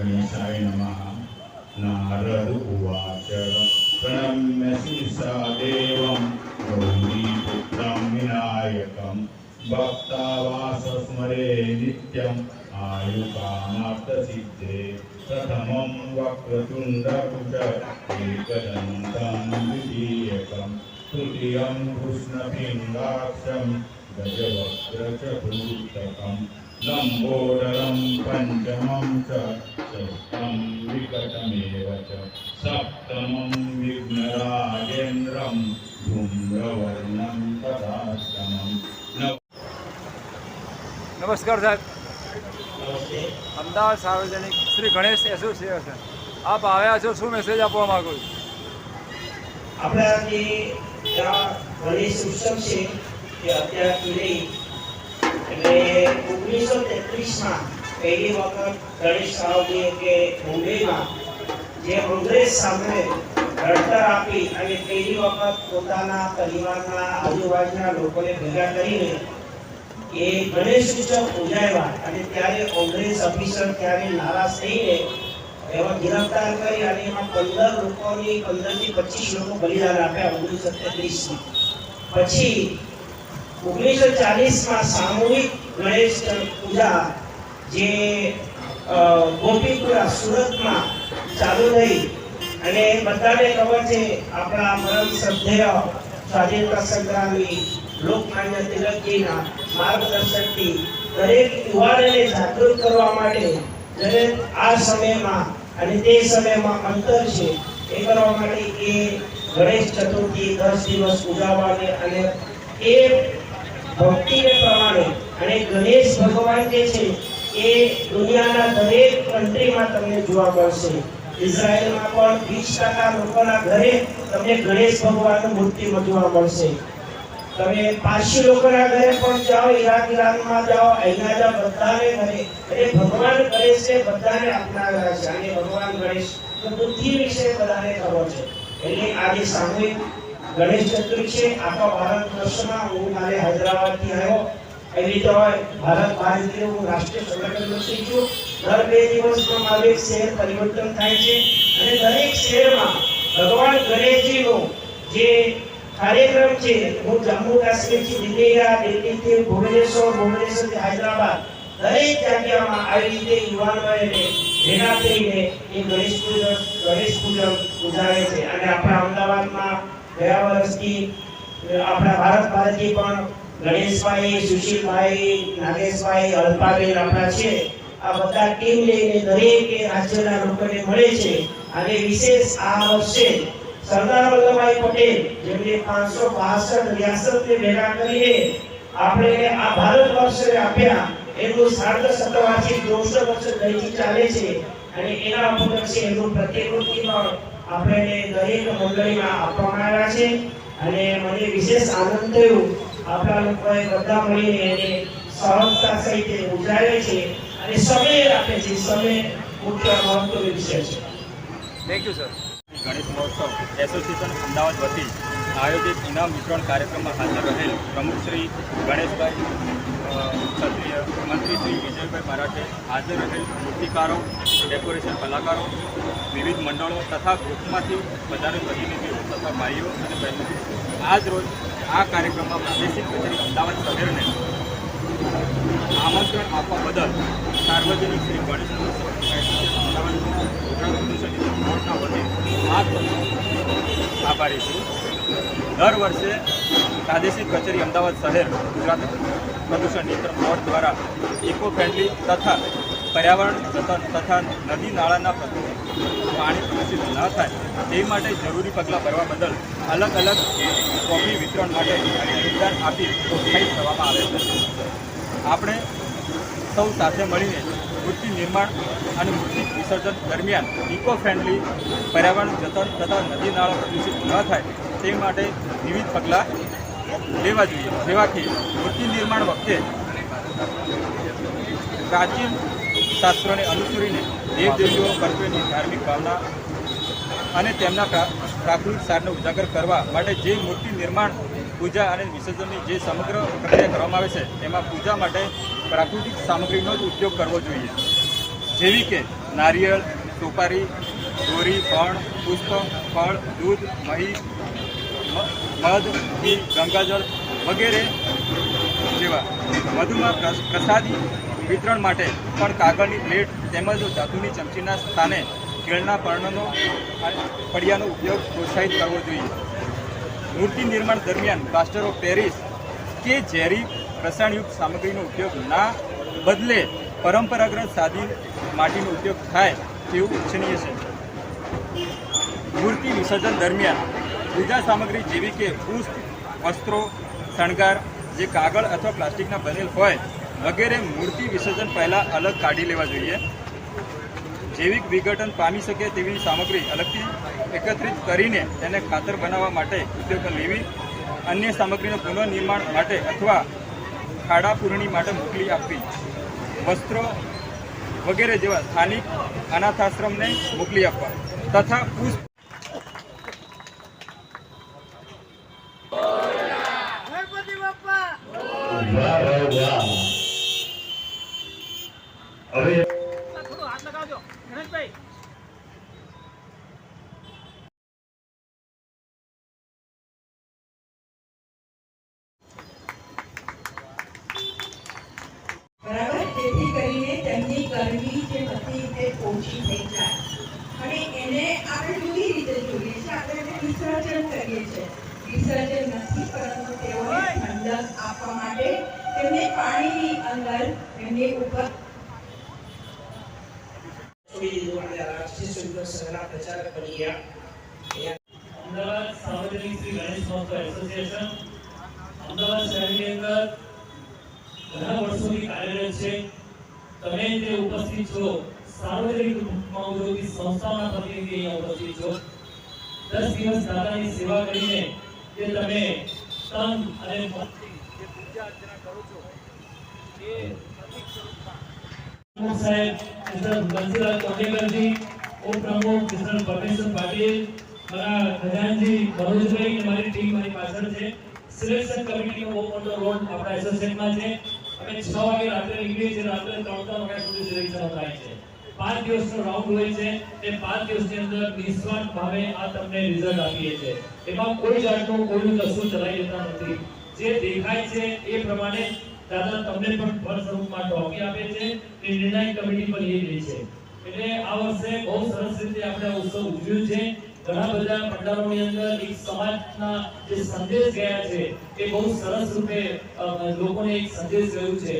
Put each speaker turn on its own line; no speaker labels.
गणेशाय नमः नारद उवाच प्रणम्य शिरसा देवं गौरीपुत्रं विनायकं भक्तावासस्मरे नित्यम् आयुकामार्थसिद्धे प्रथमं वक्रतुण्डकुच एकदन्तं द्वितीयकं तृतीयं कृष्णपिङ्गाक्षं गजवक्त्रचतुर्थकं लम्बोदरं पञ्चमं च चतुर्थं विकटमेव च सप्तमं विघ्नराजेन्द्रं धूम्रवर्णं तदाष्टमं नव
નમસ્કાર સાહેબ અમદાવાદ સાર્વજનિક શ્રી ગણેશ એસોસિએશન આપ આવ્યા છો શું મેસેજ આપવા માંગુ છું
આપણા જે આ ગણેશ ઉત્સવ છે એ અત્યારથી લઈ એટલે ઓગણીસો પહેલી વખત ગણેશ સાવજી કે મુંબઈમાં જે અંગ્રેજ સામે લડતર આપી અને પહેલી વખત પોતાના પરિવારના આજુબાજુના લોકોને ભેગા કરીને એ ગણેશ ઉત્સવ ઉજવ્યા અને ત્યારે અંગ્રેજ ઓફિસર ત્યારે નારાજ થઈને એમાં ગિરફ્તાર કરી અને એમાં પંદર લોકોની પંદરથી પચીસ લોકો બલિદાન આપ્યા ઓગણીસો તેત્રીસમાં. પછી ઓગણીસો ચાલીસમાં સામૂહિક ગણેશ પૂજા જે ગોપીપુરા સુરતમાં ચાલુ થઈ અને બધાને ખબર છે, આપણા પરમ શ્રદ્ધેય સ્વાધીનતા સંગ્રામી લોકમાન્ય તિલકજીના માર્ગદર્શનથી દરેક યુવાનને જાગૃત કરવા માટે દરેક આ સમયમાં અને તે સમયમાં અંતર છે, એ કરવા માટે એ ગણેશ ચતુર્થી દસ દિવસ ઉજવવાને અને એ ભક્તિને પ્રમાણે અને ગણેશ ભગવાન જે છે, એ દુનિયાના દરેક કન્ટ્રીમાં તમને જોવા મળશે. ઇઝરાયલમાં પણ વીસ ટકા લોકોના ઘરે તમને ગણેશ ભગવાનની મૂર્તિ જોવા મળશે. તમે પારસી લોકોના ઘરે પણ જાઓ, ઈરાક, ઈરાનમાં જાઓ અહીંયા જાઓ બધાને ઘરે એટલે ભગવાન ગણેશ છે, બધાને અપનાવ્યા છે. અને ભગવાન ગણેશ તો બુદ્ધિ વિશે બધાને ખબર છે. એટલે આજે સામૂહિક ગણેશ ચતુર્થી છે. આખા ભારત વર્ષમાં હું મારે હૈદરાબાદથી આવ્યો. રીતે હોય ભારત બહારથી હું રાષ્ટ્રીય સંગઠન મંત્રી છું. દર બે દિવસમાં મારું એક શહેર પરિવર્તન થાય છે અને દરેક શહેરમાં ભગવાન ગણેશજીનો જે કાર્યક્રમ છે, હું જમ્મુ કાશ્મીરથી દિલ્હી ગયા દિલ્હીથી ભુવનેશ્વર, ભુવનેશ્વરથી દરેક જગ્યામાં આવી રીતે યુવાનોએ ભેગા થઈને એ ગણેશ પૂજન ગણેશ પૂજન ઉજાવે છે. અને આપણા અમદાવાદમાં ગયા વર્ષથી, આપણા ભારત ભારતી પણ ગણેશભાઈ, સુશીલભાઈ, નાગેશભાઈ, અલ્પાબેન આપણા છે. આ બધા ટીમ લઈને દરેક રાજ્યના લોકોને મળે છે. અને વિશેષ આ વર્ષે સરદાર વલ્લભભાઈ પટેલ, જેમને પાંચસો બાસઠ રિયાસતને ભેગા કરીને આપણે આ ભારત વર્ષને આપ્યા એનું સાર્ધ શતવાર્ષિક દોઢસો વર્ષ દહીંથી ચાલે છે. અને એના ઉપલક્ષે એનું પ્રતિકૃતિ પણ આપણે દરેક મંડળીમાં આપવામાં આવ્યા છે. અને મને વિશેષ આનંદ થયો આપણા લોકોએ બધા મળીને એને સહજતા સહિત એ છે અને સમય રાખે છે. સમય મુખ્ય મહત્વનો વિષય છે.
થેન્ક યુ સર
ગણેશ મહોત્સવ એસોસિએશન અમદાવાદ વતી આયોજિત ઇનામ વિતરણ કાર્યક્રમમાં હાજર રહેલ પ્રમુખ શ્રી ગણેશભાઈ ક્ષત્રિય મંત્રી શ્રી વિજયભાઈ મરાઠે હાજર રહેલ મૂર્તિકારો, ડેકોરેશન કલાકારો, વિવિધ મંડળો તથા ગ્રુપમાંથી બધાના પ્રતિનિધિઓ તથા ભાઈઓ અને બહેનો આજ રોજ આ કાર્યક્રમમાં પ્રાદેશિક કચેરી અમદાવાદ શહેરને આમંત્રણ આપવા બદલ સાર્વજનિક શ્રી ગણેશ અમદાવાદના ગુજરાત પ્રદૂષણ બોર્ડના વતી આભારી છું. દર વર્ષે પ્રાદેશિક કચેરી અમદાવાદ શહેર ગુજરાત પ્રદૂષણ નિયંત્રણ બોર્ડ દ્વારા ઇકો ફ્રેન્ડલી તથા પર્યાવરણ તથા નદી નાળાના પાણી પ્રદૂષિત ન થાય તે માટે જરૂરી પગલાં ભરવા બદલ અલગ અલગ કોફી વિતરણ માટે યોગદાન આપી પ્રોત્સાહિત કરવામાં આવે છે. આપણે સૌ સાથે મળીને મૂર્તિ નિર્માણ અને મૂર્તિ વિસર્જન દરમિયાન ઇકો ફ્રેન્ડલી પર્યાવરણ જતન તથા નદી નાળા પ્રદૂષિત ન થાય તે માટે વિવિધ પગલાં લેવા જોઈએ. જેવા કે મૂર્તિ નિર્માણ વખતે પ્રાચીન શાસ્ત્રોને અનુસરીને દેવદેવીઓ પ્રત્યેની ધાર્મિક ભાવના અને તેમના પ્રાકૃતિક સારને ઉજાગર કરવા માટે જે મૂર્તિ નિર્માણ, પૂજા અને વિસર્જનની જે સમગ્ર પ્રક્રિયા કરવામાં આવે છે, તેમાં પૂજા માટે પ્રાકૃતિક સામગ્રીનો જ ઉપયોગ કરવો જોઈએ. જેવી કે નારિયેળ, સોપારી, દોરી, ફળ, પુષ્પ, ફળ, દૂધ, મહી મધ, ઘી, ગંગાજળ વગેરે જેવા વધુમાં પ્રસાદી વિતરણ માટે પણ કાગળની પ્લેટ તેમજ ધાતુની ચમચીના સ્થાને કેળના પર્ણનો પડિયાનો ઉપયોગ પ્રોત્સાહિત કરવો જોઈએ. મૂર્તિ નિર્માણ દરમિયાન પ્લાસ્ટર ઓફ પેરિસ કે ઝેરી રસાયણયુક્ત સામગ્રીનો ઉપયોગ ના બદલે પરંપરાગત સાદી માટીનો ઉપયોગ થાય તેવું ઇચ્છનીય છે. મૂર્તિ વિસર્જન દરમિયાન પૂજા સામગ્રી જેવી કે પુષ્પ, વસ્ત્રો, શણગાર જે કાગળ અથવા પ્લાસ્ટિકના બનેલ હોય વગેરે મૂર્તિ વિસર્જન પહેલાં અલગ કાઢી લેવા જોઈએ. જૈવિક વિઘટન પામી શકે તેવી સામગ્રી અલગથી એકત્રિત કરીને તેને ખાતર બનાવવા માટે ઉપયોગમાં લેવી. અન્ય સામગ્રીનું પુનઃનિર્માણ માટે અથવા ખાડા પૂરણી માટે મોકલી આપવી. વસ્ત્રો વગેરે જેવા સ્થાનિક અનાથાશ્રમને મોકલી આપવા તથા પુષ્પ
ગરમી જે હતી તે ઓછી થઈ જાય. અને એને આપણે જુદી રીતે જોઈએ છીએ. આપણે વિસર્જન કરીએ છીએ. વિસર્જન નથી, પરંતુ તેઓને ઠંડક આપવા માટે તેમને પાણીની અંદર એમની ઉપર
અમદાવાદ શહેરની અંદર ઘણા વર્ષોથી કાર્યરત છે. તમે જે ઉપસ્થિત છો, સાર્વજનિક રૂપમાં ઉદ્યોગી સંસ્થાના પ્રતિનિધિ અહીંયા ઉપસ્થિત છો. દસ દિવસ દાદાની સેવા કરીને જે તમે તન અને સાહેબ મારા ટીમ પાછળ છે. સિલેક્શન કમિટીનો રોલ આપણા છે. અમે છ વાગે રાત્રે નીકળીએ છીએ, રાત્રે ત્રણ ત્રણ વાગ્યા સુધી સિલેક્શન થાય છે. પાંચ દિવસનો રાઉન્ડ હોય છે તે પાંચ દિવસની અંદર નિસ્વાર્થ ભાવે આ તમને રિઝલ્ટ આપીએ છીએ. એમાં કોઈ જાતનું કોઈનું કશું ચલાવી જતા નથી. જે દેખાય છે એ પ્રમાણે દાદા તમને પણ ફળ સ્વરૂપમાં ટ્રોફી આપે છે એ નિર્ણાયક કમિટી એ જ લે છે. એટલે આ વર્ષે બહુ સરસ રીતે આપણે ઉત્સવ ઉજવ્યું છે. ઘણા બધા પંડાલોની અંદર એક સમાજના જે સંદેશ ગયા છે, એ બહુ સરસ રૂપે લોકોને એક સંદેશ ગયું છે.